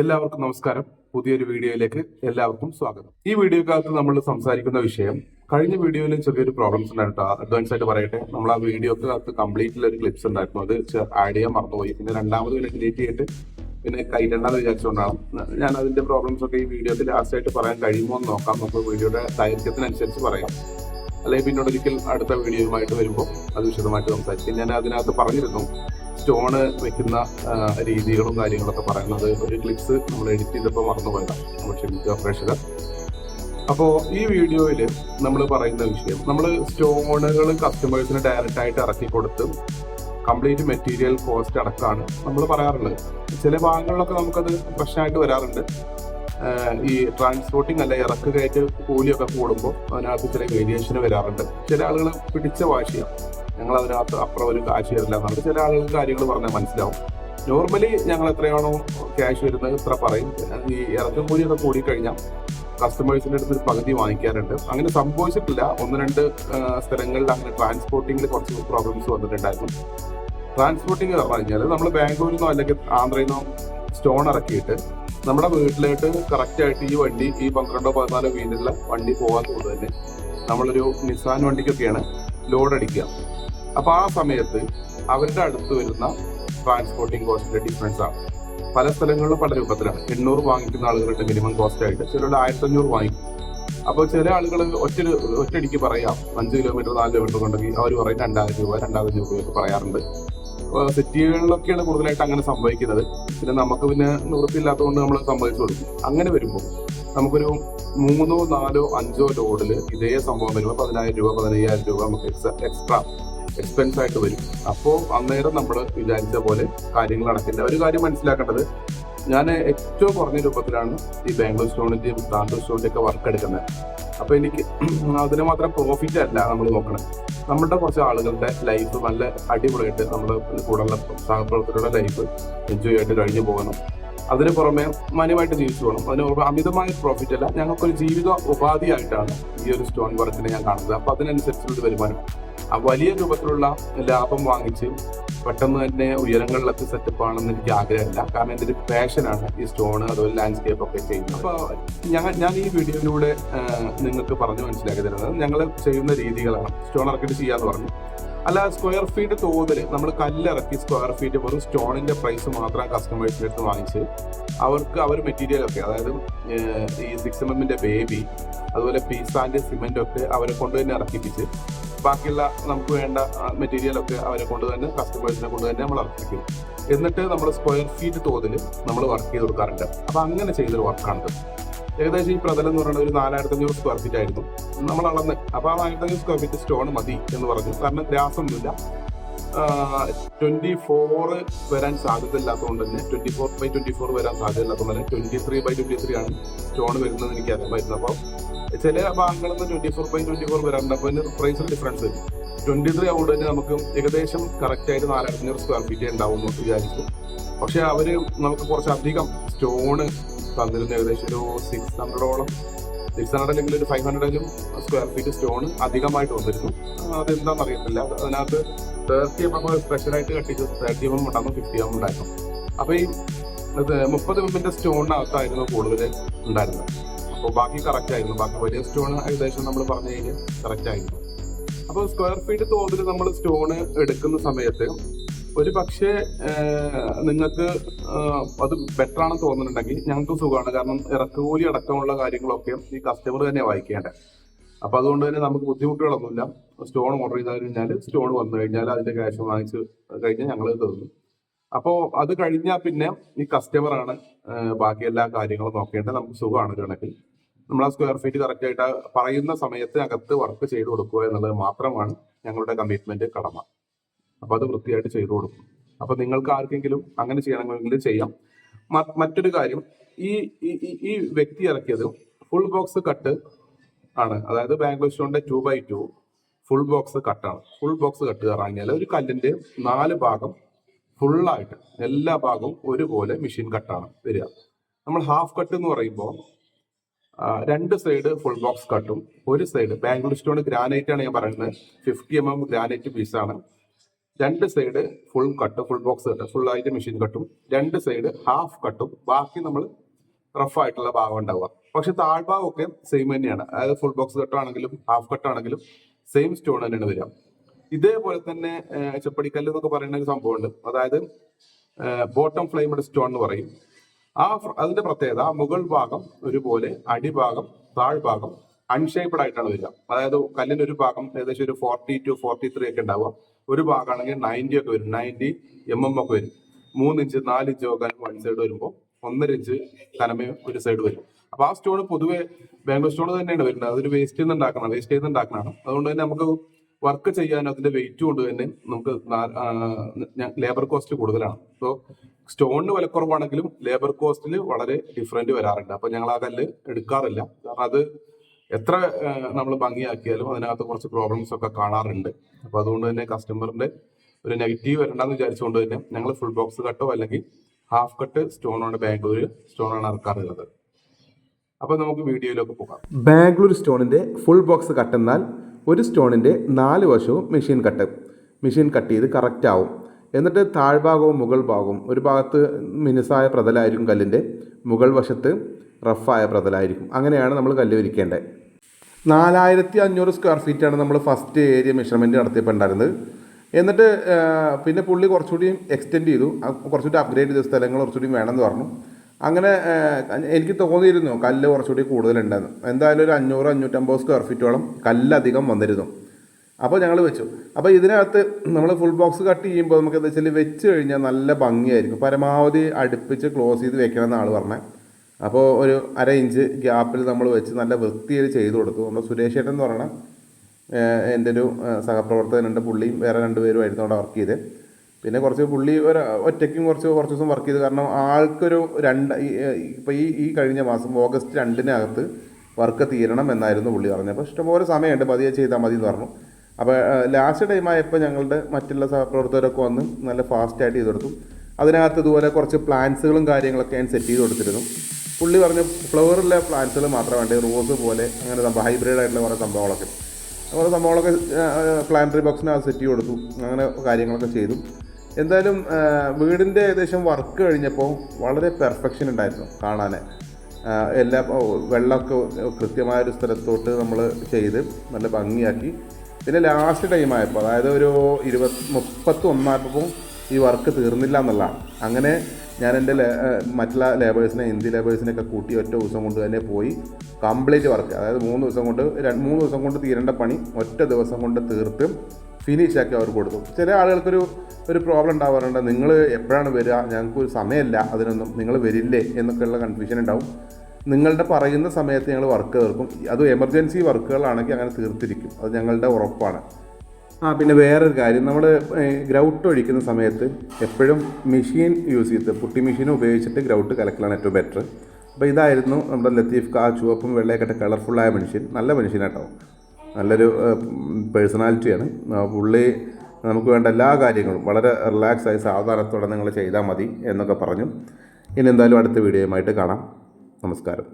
എല്ലാവർക്കും നമസ്കാരം. പുതിയൊരു വീഡിയോയിലേക്ക് എല്ലാവർക്കും സ്വാഗതം. ഈ വീഡിയോക്കകത്ത് നമ്മൾ സംസാരിക്കുന്ന വിഷയം കഴിഞ്ഞ വീഡിയോയിൽ ചെറിയൊരു പ്രോബ്ലംസ് ഉണ്ടായിരുന്നു അഡ്വാൻസ് ആയിട്ട് പറയട്ടെ. നമ്മൾ ആ വീഡിയോക്കകത്ത് കംപ്ലീറ്റ് ഒരു ക്ലിപ്സ് ഉണ്ടായിരുന്നു. അത് ആഡ് ചെയ്യാൻ മറന്നുപോയി. പിന്നെ രണ്ടാമത് പിന്നെ ഡിലീറ്റ് ചെയ്തിട്ട് പിന്നെ കൈരണ്ടാന്ന് വിചാരിച്ചുകൊണ്ടാണ് ഞാൻ അതിന്റെ പ്രോബ്ലംസ് ഒക്കെ ഈ വീഡിയോയിൽ ലാസ്റ്റ് ആയിട്ട് പറയാൻ കഴിയുമോ എന്ന് നോക്കാം. നമുക്ക് വീഡിയോയുടെ ദൈർഘ്യത്തിനനുസരിച്ച് പറയാം. അല്ലെങ്കിൽ പിന്നീട് ഒരിക്കൽ അടുത്ത വീഡിയോയുമായിട്ട് വരുമ്പോൾ അത് വിശദമായിട്ട് സംസാരിക്കും. ഞാൻ അതിനകത്ത് പറഞ്ഞിരുന്നു സ്റ്റോണ് വെക്കുന്ന രീതികളും കാര്യങ്ങളൊക്കെ പറയുന്നത് ഒരു ക്ലിപ്സ് നമ്മൾ എഡിറ്റ് ചെയ്തപ്പോൾ മറന്നുപോയതാണ് നമ്മൾ ക്ഷമിക്കുക പ്രേക്ഷകർ. അപ്പോൾ ഈ വീഡിയോയിൽ നമ്മൾ പറയുന്ന വിഷയം നമ്മൾ സ്റ്റോണുകൾ കസ്റ്റമേഴ്സിന് ഡയറക്റ്റ് ആയിട്ട് ഇറക്കി കൊടുത്ത് കംപ്ലീറ്റ് മെറ്റീരിയൽ കോസ്റ്റ് അടക്കമാണ് നമ്മൾ പറയാറുള്ളത്. ചില ഭാഗങ്ങളിലൊക്കെ നമുക്കത് പ്രശ്നമായിട്ട് വരാറുണ്ട്. ഈ ട്രാൻസ്പോർട്ടിങ് അല്ല ഇറക്ക് കയറ്റ് കൂലിയൊക്കെ കൂടുമ്പോൾ അതിനകത്ത് ചില വേരിയേഷന് വരാറുണ്ട്. ചില ആളുകൾ പിടിച്ച വാശിയാണ് ഞങ്ങൾ അതിനകത്ത് അപ്പുറം ഒരു കാശ് തരില്ല എന്നാണ് ചില ആളുകൾ കാര്യങ്ങൾ പറഞ്ഞാൽ മനസ്സിലാവും. നോർമലി ഞങ്ങൾ എത്രയാണോ ക്യാഷ് വരുന്നത് ഇത്ര പറയും. ഈ ഇറക്കം കൂലിയൊക്കെ കൂടിക്കഴിഞ്ഞാൽ കസ്റ്റമേഴ്സിന്റെ അടുത്ത് പകുതി വാങ്ങിക്കാറുണ്ട്. അങ്ങനെ സംഭവിച്ചിട്ടില്ല. ഒന്ന് രണ്ട് സ്ഥലങ്ങളിൽ അങ്ങനെ ട്രാൻസ്പോർട്ടിങ്ങിൽ കുറച്ച് പ്രോബ്ലംസ് വന്നിട്ടുണ്ടായിരുന്നു. ട്രാൻസ്പോർട്ടിങ് പറഞ്ഞു കഴിഞ്ഞാൽ നമ്മൾ ബാംഗ്ലൂരിൽ നിന്നോ അല്ലെങ്കിൽ ആന്ധ്രയിൽ നിന്നോ സ്റ്റോൺ ഇറക്കിയിട്ട് നമ്മുടെ വീട്ടിലോട്ട് കറക്റ്റായിട്ട് ഈ വണ്ടി ഈ പന്ത്രണ്ടോ പതിനാലോ വീലുള്ള വണ്ടി പോകാത്തത് കൊണ്ട് തന്നെ. നമ്മളൊരു നിസാൻ വണ്ടിക്കൊക്കെയാണ്. ലോഡ് അടിക്കുക. അപ്പൊ ആ സമയത്ത് അവരുടെ അടുത്ത് വരുന്ന ട്രാൻസ്പോർട്ടിംഗ് കോസ്റ്റിന്റെ ഡിഫറൻസ് ആണ്. പല സ്ഥലങ്ങളിലും പല രൂപത്തിലാണ്. എണ്ണൂറ് വാങ്ങിക്കുന്ന ആളുകളുടെ മിനിമം കോസ്റ്റ് ആയിട്ട് ചിലരുടെ ആയിരത്തി അഞ്ഞൂറ് വാങ്ങിക്കും. അപ്പോൾ ചില ആളുകൾ ഒറ്റ ഒറ്റയടിക്ക് പറയാം. അഞ്ച് കിലോമീറ്റർ നാല് കിലോമീറ്റർ കൊണ്ടെങ്കിൽ അവർ പറയും രണ്ടായിരം രൂപ രണ്ടായിരം രൂപയൊക്കെ പറയാറുണ്ട്. സിറ്റികളിലൊക്കെയാണ് കൂടുതലായിട്ട് അങ്ങനെ സംഭവിക്കുന്നത്. പിന്നെ നമുക്ക് പിന്നെ നിവൃത്തിയില്ലാത്തതുകൊണ്ട് നമ്മൾ സംഭവിച്ചു കൊടുക്കും. അങ്ങനെ വരുമ്പോൾ നമുക്കൊരു മൂന്നോ നാലോ അഞ്ചോ ലോഡിൽ ഇതേ സംഭവം വരുമ്പോൾ പതിനായിരം രൂപ പതിനയ്യായിരം രൂപ നമുക്ക് എക്സ്ട്രാ എക്സ്പെൻസ് ആയിട്ട് വരും. അപ്പോൾ അന്നേരം നമ്മൾ വിചാരിച്ച പോലെ കാര്യങ്ങൾ നടക്കില്ല. ഒരു കാര്യം മനസ്സിലാക്കേണ്ടത് ഞാൻ ഏറ്റവും കുറഞ്ഞ രൂപത്തിലാണ് ഈ ബാംഗ്ലൂർ സ്റ്റോണിന്റെയും താണ്ടൂർ സ്റ്റോണിന്റെ ഒക്കെ വർക്ക് എടുക്കുന്നത്. അപ്പോൾ എനിക്ക് അതിന് മാത്രം പ്രോഫിറ്റ് അല്ല നമ്മൾ നോക്കണം. നമ്മുടെ കുറച്ച് ആളുകളുടെ ലൈഫ് നല്ല അടിപൊളിയായിട്ട് നമ്മൾ കൂടെയുള്ള സഹപ്രവർത്തകരുടെ ലൈഫ് എൻജോയ് ആയിട്ട് കഴിഞ്ഞു പോകണം. അതിന് പുറമെ മാന്യമായിട്ട് ജീവിച്ചു പോകണം. അതിന് പുറമെ അമിതമായ പ്രോഫിറ്റ് അല്ല. ഞങ്ങൾക്കൊരു ജീവിത ഉപാധിയായിട്ടാണ് ഈ ഒരു സ്റ്റോൺ വർക്കിനെ ഞാൻ കാണുന്നത്. അപ്പോൾ അതിനനുസരിച്ചുള്ള വരുമാനം. ആ വലിയ രൂപത്തിലുള്ള ലാഭം വാങ്ങിച്ച് പെട്ടെന്ന് തന്നെ ഉയരങ്ങളിലൊക്കെ സെറ്റപ്പ് ആണെന്ന് എനിക്ക് ആഗ്രഹമില്ല. കാരണം എന്റെ ഒരു പാഷനാണ് ഈ സ്റ്റോൺ അതുപോലെ ലാൻഡ്സ്കേപ്പ് ഒക്കെ ചെയ്യുന്നത്. അപ്പോൾ ഞാൻ ഞാൻ ഈ വീഡിയോയിലൂടെ നിങ്ങൾക്ക് പറഞ്ഞു മനസ്സിലാക്കി തരുന്നത്. ഞങ്ങൾ ചെയ്യുന്ന രീതികളാണ്. സ്റ്റോൺ ഇറക്കിയിട്ട് ചെയ്യാന്ന് പറഞ്ഞു. അല്ല സ്ക്വയർ ഫീറ്റ് തോതിൽ നമ്മൾ കല്ലിറക്കി സ്ക്വയർ ഫീറ്റ് വെറും സ്റ്റോണിന്റെ പ്രൈസ് മാത്രം കസ്റ്റമേഴ്സിന്റെ അടുത്ത് വാങ്ങിച്ച് അവർക്ക് അവർ മെറ്റീരിയൽ ഒക്കെ അതായത് ഈ സിക്സ് എം എമ്മിന്റെ ബേബി അതുപോലെ പീസാന്റെ സിമെന്റ് ഒക്കെ അവരെ കൊണ്ട് തന്നെ ഇറക്കിപ്പിച്ച് ബാക്കിയുള്ള നമുക്ക് വേണ്ട മെറ്റീരിയൽ ഒക്കെ അവരെ കൊണ്ട് തന്നെ കസ്റ്റമേഴ്സിനെ കൊണ്ട് തന്നെ നമ്മൾ അർപ്പിക്കും. എന്നിട്ട് നമ്മൾ സ്ക്വയർ ഫീറ്റ് തോതിൽ നമ്മൾ വർക്ക് ചെയ്ത് കൊടുക്കാറുണ്ട്. അപ്പം അങ്ങനെ ചെയ്തൊരു വർക്കാണ് ഏകദേശം ഈ പ്രതലം എന്ന് പറയുന്നത് ഒരു നാലായിരത്തി അഞ്ഞൂറ് സ്ക്വയർ ഫീറ്റ് ആയിരുന്നു. നമ്മൾ അളന്ന്. അപ്പോൾ ആ നാലായിരത്തി അഞ്ഞൂറ് സ്ക്വയർ ഫീറ്റ് സ്റ്റോൺ മതി എന്ന് പറഞ്ഞു. കാരണം ഗ്രാസൊന്നുമില്ല. ട്വന്റി ഫോർ വരാൻ സാധ്യത ഇല്ലാത്തതുകൊണ്ട് തന്നെ twenty four by twenty four വരാൻ സാധ്യത ഇല്ലാത്തതുകൊണ്ട് തന്നെ twenty three by twenty three ആണ് സ്റ്റോൺ വരുന്നത് എനിക്ക് അറിയാമായിരുന്നു അപ്പോൾ ചില ഭാഗങ്ങളിൽ നിന്ന് twenty four by twenty four വരാറുണ്ട്. അപ്പോൾ അതിന് പ്രൈസിൽ ഡിഫറൻസ് വരും. ട്വന്റി ത്രീ ആവുമ്പോൾ തന്നെ നമുക്ക് ഏകദേശം കറക്റ്റ് ആയിട്ട് നാലായിരത്തി അഞ്ഞൂറ് സ്ക്വയർ ഫീറ്റ് ഉണ്ടാവും എന്ന് വിചാരിച്ചു. പക്ഷെ അവർ നമുക്ക് കുറച്ചധികം സ്റ്റോണ് തന്നിരുന്നു. ഏകദേശം ഒരു സിക്സ് ഹൺഡ്രഡോളം സിക്സ് ഹൺഡ്രഡ് അല്ലെങ്കിൽ ഒരു ഫൈവ് ഹൺഡ്രഡിലും സ്ക്വയർ ഫീറ്റ് സ്റ്റോൺ അധികമായിട്ട് വന്നിരുന്നു. അതെന്താണെന്ന് അറിയത്തില്ല. അതിനകത്ത് തേർട്ടി എം എം സ്പെഷ്യലായിട്ട് കട്ടിച്ച് തേർട്ടി എം എം ഉണ്ടാക്കും ഫിഫ്റ്റി എം ഉണ്ടാക്കും അപ്പൊ ഈ ഇത് മുപ്പത് എമ്മിന്റെ സ്റ്റോണിനകത്തായിരുന്നു കൂടുതൽ ഉണ്ടായിരുന്നത്. അപ്പോൾ ബാക്കി കറക്റ്റ് ആയിരുന്നു. ബാക്കി വലിയ സ്റ്റോൺ ഏകദേശം നമ്മൾ പറഞ്ഞു കഴിഞ്ഞാൽ കറക്റ്റ് ആയിരുന്നു. അപ്പോൾ സ്ക്വയർ ഫീറ്റ് തോതിൽ നമ്മൾ സ്റ്റോണ് എടുക്കുന്ന സമയത്ത് ഒരു പക്ഷേ നിങ്ങൾക്ക് അത് ബെറ്റർ ആണെന്ന് തോന്നുന്നുണ്ടെങ്കിൽ ഞങ്ങൾക്ക് സുഖമാണ്. കാരണം ഇറക്കുകൂലി അടക്കമുള്ള കാര്യങ്ങളൊക്കെ ഈ കസ്റ്റമർ തന്നെ വായിക്കേണ്ടത്. അപ്പൊ അതുകൊണ്ട് തന്നെ നമുക്ക് ബുദ്ധിമുട്ടുകളൊന്നുമില്ല. സ്റ്റോൺ ഓർഡർ ചെയ്ത് കഴിഞ്ഞാൽ സ്റ്റോൺ വന്നു കഴിഞ്ഞാൽ അതിന്റെ ക്യാഷ് വാങ്ങിച്ച് കഴിഞ്ഞാൽ ഞങ്ങൾ തരുന്നു അപ്പോൾ അത് കഴിഞ്ഞാൽ പിന്നെ ഈ കസ്റ്റമറാണ് ബാക്കി എല്ലാ കാര്യങ്ങളും നോക്കേണ്ടത്. നമുക്ക് സുഖമാണ് കണക്കിൽ. നമ്മൾ ആ സ്ക്വയർ ഫീറ്റ് കറക്റ്റ് ആയിട്ട് പറയുന്ന സമയത്ത് അകത്ത് വർക്ക് ചെയ്തു കൊടുക്കുക എന്നുള്ളത് മാത്രമാണ് ഞങ്ങളുടെ കമ്മിറ്റ്മെന്റ് കടമ. അപ്പൊ അത് വൃത്തിയായിട്ട് ചെയ്തു കൊടുക്കും. അപ്പൊ നിങ്ങൾക്ക് ആർക്കെങ്കിലും അങ്ങനെ ചെയ്യണമെങ്കിൽ ചെയ്യാം. മറ്റൊരു കാര്യം ഈ- ഈ വ്യക്തി ഇറക്കിയത് ഫുൾ ബോക്സ് കട്ട് ആണ്. അതായത് Bangalore സ്റ്റോണിന്റെ two by two full box കട്ടാണ് full box cut ഇറങ്ങിയാൽ ഒരു കല്ലിന്റെ നാല് ഭാഗം ഫുള്ളായിട്ട് എല്ലാ ഭാഗവും ഒരുപോലെ മെഷീൻ കട്ടാണ് വരിക. നമ്മൾ ഹാഫ് കട്ട് എന്ന് പറയുമ്പോൾ രണ്ട് സൈഡ് ഫുൾ ബോക്സ് കട്ടും ഒരു സൈഡ് ബാംഗ്ലൂർ സ്റ്റോൺ ഗ്രാനൈറ്റ് ആണ് ഞാൻ പറയുന്നത്. ഫിഫ്റ്റി എം എം ഗ്രാനൈറ്റ് പീസാണ് രണ്ട് side full cut full box cut full ആയിട്ട് മെഷീൻ കട്ടും രണ്ട് സൈഡ് ഹാഫ് കട്ടും ബാക്കി നമ്മൾ റഫ് ആയിട്ടുള്ള ഭാഗം ഉണ്ടാവുക. പക്ഷെ താഴ്ഭാഗം ഒക്കെ സെയിം തന്നെയാണ്. അതായത് ഫുൾ ബോക്സ് കട്ടാണെങ്കിലും ഹാഫ് കട്ടാണെങ്കിലും സെയിം സ്റ്റോൺ തന്നെയാണ് വരിക. ഇതേപോലെ തന്നെ ചെപ്പടിക്കല്ല് എന്നൊക്കെ പറയുന്ന ഒരു സംഭവമുണ്ട്. അതായത് ബോട്ടം ഫ്ലെയിമഡ് സ്റ്റോൺ എന്ന് പറയും. ആ അതിന്റെ പ്രത്യേകത മുകൾ ഭാഗം ഒരുപോലെ അടിഭാഗം താഴ്ഭാഗം അൺഷേപ്ഡ് ആയിട്ടാണ് വരിക. അതായത് കല്ലിന് ഒരു ഭാഗം ഏകദേശം ഒരു ഫോർട്ടി ടു ഫോർട്ടി ത്രീ ഒക്കെ ഉണ്ടാവുക. ഒരു ഭാഗമാണെങ്കിൽ നയന്റി ഒക്കെ വരും. നയന്റി എം എം ഒക്കെ വരും. മൂന്ന് ഇഞ്ച് നാല് ഒക്കെ വൺ സൈഡ് വരുമ്പോൾ ഒന്നര ഇഞ്ച് കനമേ ഒരു സൈഡ് വരും. അപ്പൊ ആ സ്റ്റോൺ പൊതുവെ ബാംഗ്ലൂർ സ്റ്റോൺ തന്നെയാണ് വരുന്നത്. അതൊരു വേസ്റ്റ് നിന്ന് ഉണ്ടാക്കണം വേസ്റ്റ് ചെയ്ത് ഉണ്ടാക്കണതാണ്. അതുകൊണ്ട് തന്നെ നമുക്ക് വർക്ക് ചെയ്യാൻ അതിന്റെ വെയിറ്റ് കൊണ്ട് തന്നെ നമുക്ക് ലേബർ കോസ്റ്റ് കൂടുതലാണ്. സോ സ്റ്റോണിന് വിലക്കുറവാണെങ്കിലും ലേബർ കോസ്റ്റിൽ വളരെ ഡിഫറെന്റ് വരാറുണ്ട്. അപ്പൊ ഞങ്ങൾ ആ കല്ല് എടുക്കാറില്ല. കാരണം അത് എത്ര നമ്മൾ ഭംഗിയാക്കിയാലും അതിനകത്ത് കുറച്ച് പ്രോബ്ലംസ് ഒക്കെ കാണാറുണ്ട്. അപ്പൊ അതുകൊണ്ട് തന്നെ കസ്റ്റമറിന്റെ ഒരു നെഗറ്റീവ് വരണ്ടെന്ന് വിചാരിച്ചുകൊണ്ട് തന്നെ ഞങ്ങൾ ഫുൾ ബോക്സ് കട്ടോ അല്ലെങ്കിൽ ഹാഫ് കട്ട് സ്റ്റോണാണ് ബാംഗ്ലൂർ സ്റ്റോണാണ് ഇറക്കാറുള്ളത്. അപ്പൊ നമുക്ക് വീഡിയോയിലേക്ക് പോകാം. ബാംഗ്ലൂർ സ്റ്റോണിന്റെ ഫുൾ ബോക്സ് കട്ടെന്നാൽ ഒരു സ്റ്റോണിന്റെ നാല് വശവും മെഷീൻ കട്ട് മെഷീൻ കട്ട് ചെയ്ത് കറക്റ്റ് ആവും. എന്നിട്ട് താഴ്ഭാഗവും മുകൾ ഭാഗവും ഒരു ഭാഗത്ത് മിനുസായ പ്രതലായിരിക്കും കല്ലിന്റെ മുകൾ വശത്ത് റഫായ പ്രതലായിരിക്കും. അങ്ങനെയാണ് നമ്മൾ കല്ല് വിരിക്കേണ്ടത്. നാലായിരത്തി അഞ്ഞൂറ് സ്ക്വയർ ഫീറ്റാണ് നമ്മൾ ഫസ്റ്റ് ഏരിയ മെഷർമെന്റ് നടത്തിയപ്പോൾ ഉണ്ടായിരുന്നത്. എന്നിട്ട് പിന്നെ പുള്ളി കുറച്ചുകൂടി എക്സ്റ്റെൻഡ് ചെയ്തു. കുറച്ചുകൂടി അപ്ഗ്രേഡ് ചെയ്ത സ്ഥലങ്ങൾ കുറച്ചുകൂടി വേണമെന്ന് പറഞ്ഞു. അങ്ങനെ എനിക്ക് തോന്നിയിരുന്നു കല്ല് കുറച്ചുകൂടി കൂടുതലുണ്ടെന്ന്. എന്തായാലും ഒരു അഞ്ഞൂറ് അഞ്ഞൂറ്റമ്പത് സ്ക്വയർ ഫീറ്റോളം കല്ലധികം വന്നിരുന്നു. അപ്പോൾ ഞങ്ങൾ വെച്ചു. അപ്പോൾ ഇതിനകത്ത് നമ്മൾ ഫുൾ ബോക്സ് കട്ട് ചെയ്യുമ്പോൾ നമുക്ക് എന്താ വെച്ചാൽ വെച്ച് കഴിഞ്ഞാൽ നല്ല ഭംഗിയായിരിക്കും. പരമാവധി അടുപ്പിച്ച് ക്ലോസ് ചെയ്ത് വെക്കണം എന്നാണ് പറഞ്ഞത്. അപ്പോൾ ഒരു അര ഇഞ്ച് ഗ്യാപ്പിൽ നമ്മൾ വെച്ച് നല്ല വൃത്തിയിൽ ചെയ്ത് കൊടുത്തു. നമ്മുടെ സുരേഷ് ചേട്ടൻ എന്ന് പറയണ എന്റെ ഒരു സഹപ്രവർത്തകനുണ്ട് പുള്ളിയും വേറെ രണ്ടുപേരുമായിരുന്നു അവിടെ വർക്ക് ചെയ്ത്. പിന്നെ കുറച്ച് പുള്ളി ഒരു ഒറ്റയ്ക്കും കുറച്ച് കുറച്ച് ദിവസം വർക്ക് ചെയ്ത്. കാരണം ആൾക്കൊരു രണ്ട് ഇപ്പോൾ ഈ ഈ കഴിഞ്ഞ മാസം ഓഗസ്റ്റ് രണ്ടിനകത്ത് വർക്ക് തീരണം എന്നായിരുന്നു പുള്ളി പറഞ്ഞത്. അപ്പോൾ ഇഷ്ടംപോലെ സമയമുണ്ട്. പതിയെ ചെയ്താൽ മതി എന്ന് പറഞ്ഞു അപ്പോൾ ലാസ്റ്റ് ടൈം ആയപ്പോൾ ഞങ്ങളുടെ മറ്റുള്ള സഹപ്രവർത്തകരൊക്കെ വന്ന് നല്ല ഫാസ്റ്റായിട്ട് ചെയ്ത് കൊടുത്തു അതിനകത്ത് ഇതുപോലെ കുറച്ച് പ്ലാന്റ്സുകളും കാര്യങ്ങളൊക്കെ ഞാൻ സെറ്റ് ചെയ്ത് കൊടുത്തിരുന്നു പുള്ളി പറഞ്ഞു ഫ്ലവറിലെ പ്ലാന്റ്സുകൾ മാത്രമേ വേണ്ടേ റോസ് പോലെ അങ്ങനെ ഹൈബ്രിഡ് ആയിട്ടുള്ള കുറേ സംഭവങ്ങളൊക്കെ. കുറേ നമ്മളൊക്കെ പ്ലാന്ററി ബോക്സിനകത്ത് സെറ്റ് ചെയ്ത് കൊടുത്തു. അങ്ങനെ കാര്യങ്ങളൊക്കെ ചെയ്തു. എന്തായാലും ആ, വീടിന്റെ ഏകദേശം വർക്ക് കഴിഞ്ഞപ്പോൾ വളരെ പെർഫെക്ഷൻ ഉണ്ടായിരുന്നു കാണാൻ ആ, എല്ലാ വെള്ളമൊക്കെ കൃത്യമായൊരു സ്ഥലത്തോട്ട് നമ്മൾ ചെയ്ത് നല്ല ഭംഗിയാക്കി. പിന്നെ ലാസ്റ്റ് ടൈം ആയപ്പോൾ അതായത് ഒരു ഇരുപത് മുപ്പത്തി ഒന്നായപ്പോൾ ഈ വർക്ക് തീർന്നില്ല എന്നുള്ളതാണ്. അങ്ങനെ ഞാൻ എന്റെ മറ്റുള്ള ലേബേഴ്സിനെ ഹിന്ദി ലേബേഴ്സിനെയൊക്കെ കൂട്ടി ഒറ്റ ദിവസം കൊണ്ട് തന്നെ പോയി കംപ്ലീറ്റ് വർക്ക് അതായത് മൂന്ന് ദിവസം കൊണ്ട് രണ്ട് മൂന്ന് ദിവസം കൊണ്ട് തീരേണ്ട പണി ഒറ്റ ദിവസം കൊണ്ട് തീർത്ത് ഫിനിഷ് ആക്കി അവർ കൊടുത്തു ചില ആളുകൾക്കൊരു ഒരു പ്രോബ്ലം ഉണ്ടാവാറുണ്ട്. നിങ്ങൾ എപ്പോഴാണ് വരിക? ഞങ്ങൾക്ക് ഒരു സമയമില്ല. അതിനൊന്നും നിങ്ങൾ വരില്ലേ? എന്നൊക്കെയുള്ള കൺഫ്യൂഷൻ ഉണ്ടാവും. നിങ്ങളുടെ പറയുന്ന സമയത്ത് ഞങ്ങൾ വർക്ക് തീർക്കും. അത് എമർജൻസി വർക്കുകളാണെങ്കിൽ അങ്ങനെ തീർത്തിരിക്കും. അത് ഞങ്ങളുടെ ഉറപ്പാണ്. ആ പിന്നെ വേറൊരു കാര്യം. നമ്മൾ ഗ്രൗട്ട് ഒഴിക്കുന്ന സമയത്ത് എപ്പോഴും മെഷീൻ യൂസ് ചെയ്ത് പുട്ടി മെഷീൻ ഉപയോഗിച്ചിട്ട് ഗ്രൗട്ട് കലക്കലാണ് ഏറ്റവും ബെറ്റർ അപ്പോൾ ഇതായിരുന്നു നമ്മുടെ ലത്തീഫ് കാ ചുവപ്പും വെള്ളയൊക്കെ കളർഫുള്ളായ മനുഷ്യൻ നല്ല മനുഷ്യനാട്ടോ നല്ലൊരു പേഴ്സണാലിറ്റിയാണ് പുള്ളി നമുക്ക് വേണ്ട എല്ലാ കാര്യങ്ങളും വളരെ റിലാക്സ് ആയി സാവധാനത്തോടെ നിങ്ങൾ ചെയ്താൽ മതി എന്നൊക്കെ പറഞ്ഞു. ഇനി എന്തായാലും അടുത്ത വീഡിയോയുമായിട്ട് കാണാം. നമസ്കാരം.